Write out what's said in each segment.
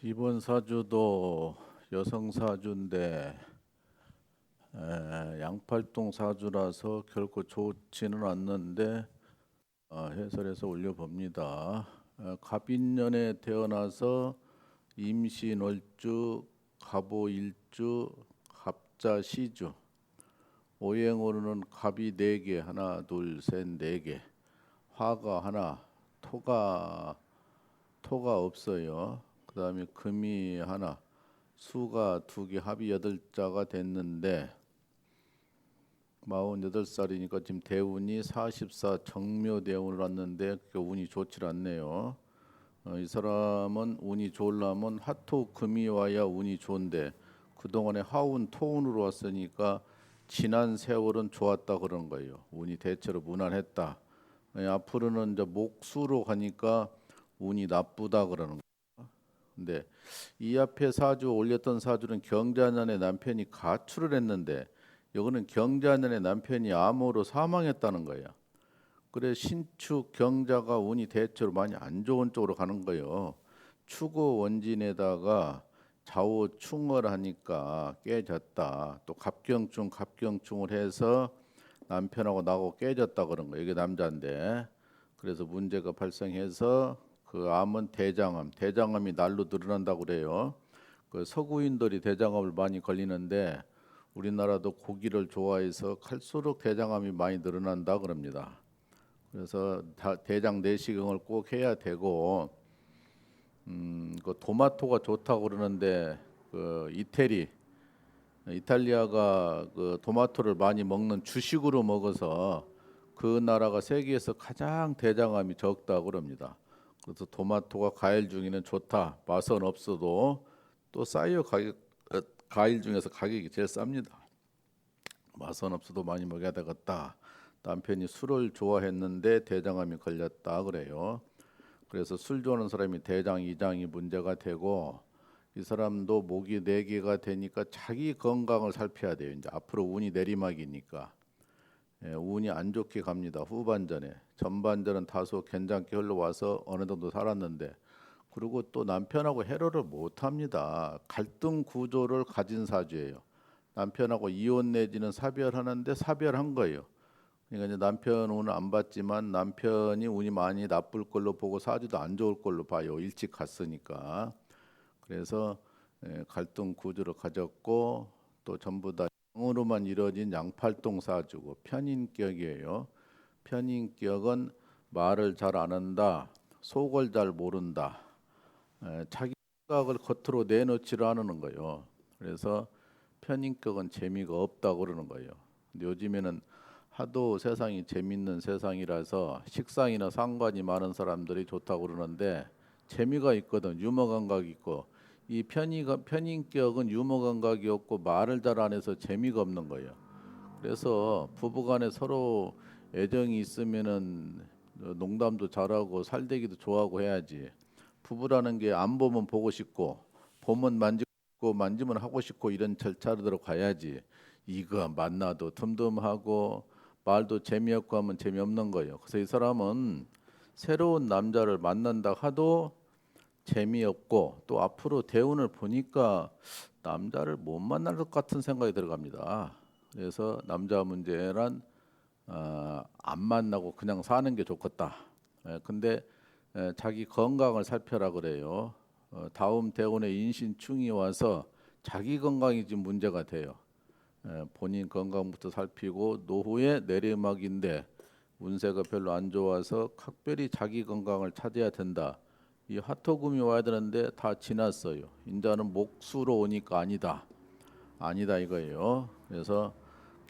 이번 사주도 여성 사주인데 에, 양팔동 사주라서 결코 좋지는 않는데 어, 해설해서 올려봅니다. 어, 갑인년에 태어나서 임신월주, 갑오일주, 갑자시주 오행으로는 갑이 네 개, 하나, 둘, 셋, 네 개, 화가 하나, 토가 토가 없어요. 그 다음에 금이 하나, 수가 두 개, 합이 여덟 자가 됐는데 마흔 여덟 살이니까 지금 대운이 44 정묘 대운을 왔는데 그 운이 좋질 않네요. 어, 이 사람은 운이 좋으려면 화토 금이 와야 운이 좋은데 그동안에 하운 토운으로 왔으니까 지난 세월은 좋았다 그런 거예요. 운이 대체로 무난했다. 예, 앞으로는 이제 목수로 가니까 운이 나쁘다 그러는. 근데 이 앞에 사주 올렸던 사주는 경자년의 남편이 가출을 했는데 이거는 경자년의 남편이 암으로 사망했다는 거예요. 그래 신축 경자가 운이 대체로 많이 안 좋은 쪽으로 가는 거예요. 추고 원진에다가 좌우충을 하니까 깨졌다. 또 갑경충 갑경충을 해서 남편하고 나하고 깨졌다 그런 거예요. 이게 남자인데 그래서 문제가 발생해서 그 암은 대장암, 대장암이 날로 늘어난다고 그래요. 그 서구인들이 대장암을 많이 걸리는데 우리나라도 고기를 좋아해서 갈수록 대장암이 많이 늘어난다 그럽니다. 그래서 다- 대장 내시경을 꼭 해야 되고 음, 그 토마토가 좋다고 그러는데 그 이태리 이탈리아가 그 토마토를 많이 먹는 주식으로 먹어서 그 나라가 세계에서 가장 대장암이 적다고 그럽니다. 그래서 토마토가 과일 중에는 좋다. 맛은 없어도 또 싸요 가격 어, 과일 중에서 가격이 제일 쌉니다. 맛은 없어도 많이 먹어야 되겠다. 남편이 술을 좋아했는데 대장암이 걸렸다 그래요. 그래서 술 좋아하는 사람이 대장 이장이 문제가 되고 이 사람도 목이 네 개가 되니까 자기 건강을 살펴야 돼요. 이제 앞으로 운이 내리막이니까 예, 운이 안 좋게 갑니다. 후반전에 전반전은 다소 괜찮게 흘러와서 어느 정도 살았는데 그리고 또 남편하고 해로를 못 합니다. 갈등 구조를 가진 사주예요. 남편하고 이혼 내지는 사별하는데 사별한 거예요. 그러니까 이제 남편 운은 안 봤지만 남편이 운이 많이 나쁠 걸로 보고 사주도 안 좋을 걸로 봐요. 일찍 갔으니까. 그래서 예, 갈등 구조를 가졌고 또 전부 다영 으로만 이루어진 양팔동 사주고 편인격이에요. 편인격은 말을 잘 안 한다, 속을 잘 모른다, 에, 자기 생각을 겉으로 내놓지를 않는 거예요. 그래서 편인격은 재미가 없다고 그러는 거예요. 근데 요즘에는 하도 세상이 재밌는 세상이라서 식상이나 상관이 많은 사람들이 좋다고 그러는데 재미가 있거든 유머 감각이 있고 이 편의가 편인격은 유머 감각이 없고 말을 잘 안 해서 재미가 없는 거예요. 그래서 부부간에 서로 애정이 있으면은 농담도 잘하고 살대기도 좋아하고 해야지. 부부라는 게 안 보면 보고 싶고 보면 만지고 만지면 하고 싶고 이런 절차로 가야지. 이거 만나도 틈틈하고 말도 재미없고 하면 재미없는 거예요. 그래서 이 사람은 새로운 남자를 만난다 하도 재미없고 또 앞으로 대운을 보니까 남자를 못 만날 것 같은 생각이 들어갑니다. 그래서 남자 문제란 어, 안 만나고 그냥 사는 게 좋겠다. 예, 근데 에, 자기 건강을 살펴라 그래요. 어, 다음 대운에 인신충이 와서 자기 건강이 지금 문제가 돼요. 에, 본인 건강부터 살피고 노후에 내리막인데 운세가 별로 안 좋아서 각별히 자기 건강을 찾아야 된다. 이 화토금이 와야 되는데 다 지났어요. 인자는 목수로 오니까 아니다. 아니다 이거예요. 그래서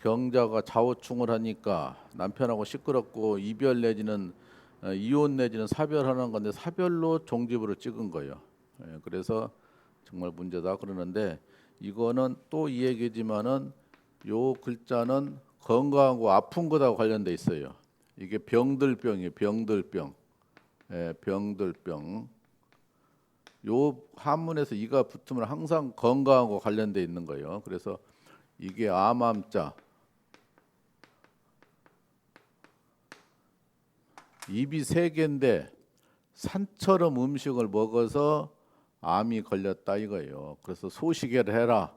경자가 좌우충을 하니까 남편하고 시끄럽고 이별 내지는 어, 이혼 내지는 사별하는 건데 사별로 종지부를 찍은 거예요. 예, 그래서 정말 문제다 그러는데 이거는 또 이 얘기지만은 요 글자는 건강하고 아픈 것하고 관련돼 있어요. 이게 병들병이에요. 병들병. 예, 병들병. 요 한문에서 이가 붙으면 항상 건강하고 관련돼 있는 거예요. 그래서 이게 암암자 입이 세 개인데 산처럼 음식을 먹어서 암이 걸렸다 이거예요. 그래서 소식을 해라.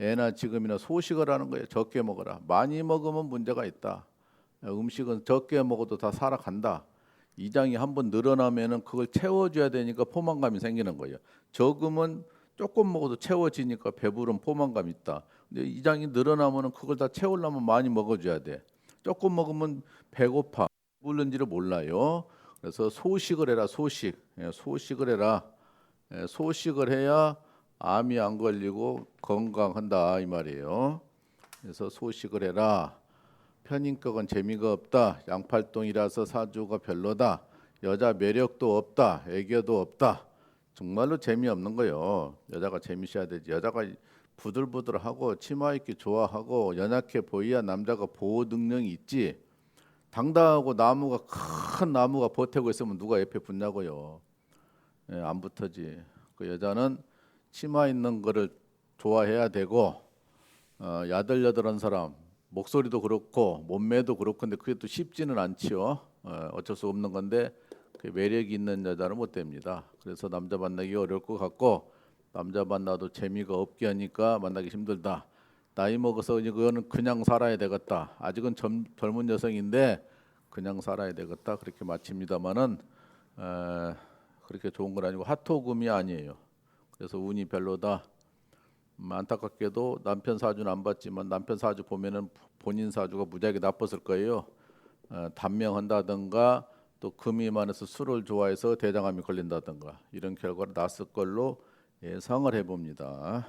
애나 지금이나 소식을 하는 거예요. 적게 먹어라. 많이 먹으면 문제가 있다. 음식은 적게 먹어도 다 살아간다. 이장이 한 번 늘어나면은 그걸 채워줘야 되니까 포만감이 생기는 거예요. 적으면 조금 먹어도 채워지니까 배부른 포만감 있다. 근데 이장이 늘어나면은 그걸 다 채우려면 많이 먹어줘야 돼. 조금 먹으면 배고파. 물는지를 몰라요. 그래서 소식을 해라. 소식. 예, 소식을 해라. 예, 소식을 해야 암이 안 걸리고 건강한다 이 말이에요. 그래서 소식을 해라. 편인격은 재미가 없다. 양팔동이라서 사주가 별로다. 여자 매력도 없다. 애교도 없다. 정말로 재미없는 거요. 여자가 재미셔야 되지. 여자가 부들부들하고 치마 입기 좋아하고 연약해 보이야 남자가 보호 능력이 있지. 당당하고 나무가 큰 나무가 버티고 있으면 누가 옆에 붙냐고요. 예, 안 붙어지. 그 여자는 치마 있는 거를 좋아해야 되고 어, 야들야들한 사람 목소리도 그렇고 몸매도 그렇고 근데 그게 또 쉽지는 않지요. 어, 어쩔 수 없는 건데 그 매력이 있는 여자는 못 됩니다. 그래서 남자 만나기 어려울 것 같고 남자 만나도 재미가 없게 하니까 만나기 힘들다. 나이 먹어서 이거는 그냥 살아야 되겠다. 아직은 젊, 젊은 여성인데 그냥 살아야 되겠다. 그렇게 마칩니다마는 에, 그렇게 좋은 건 아니고 핫토금이 아니에요. 그래서 운이 별로다. 음, 안타깝게도 남편 사주는 안 봤지만 남편 사주 보면은 본인 사주가 무지하게 나빴을 거예요. 어, 단명한다든가 또 금이 많아서 술을 좋아해서 대장암이 걸린다든가 이런 결과를 났을 걸로 예상을 해봅니다.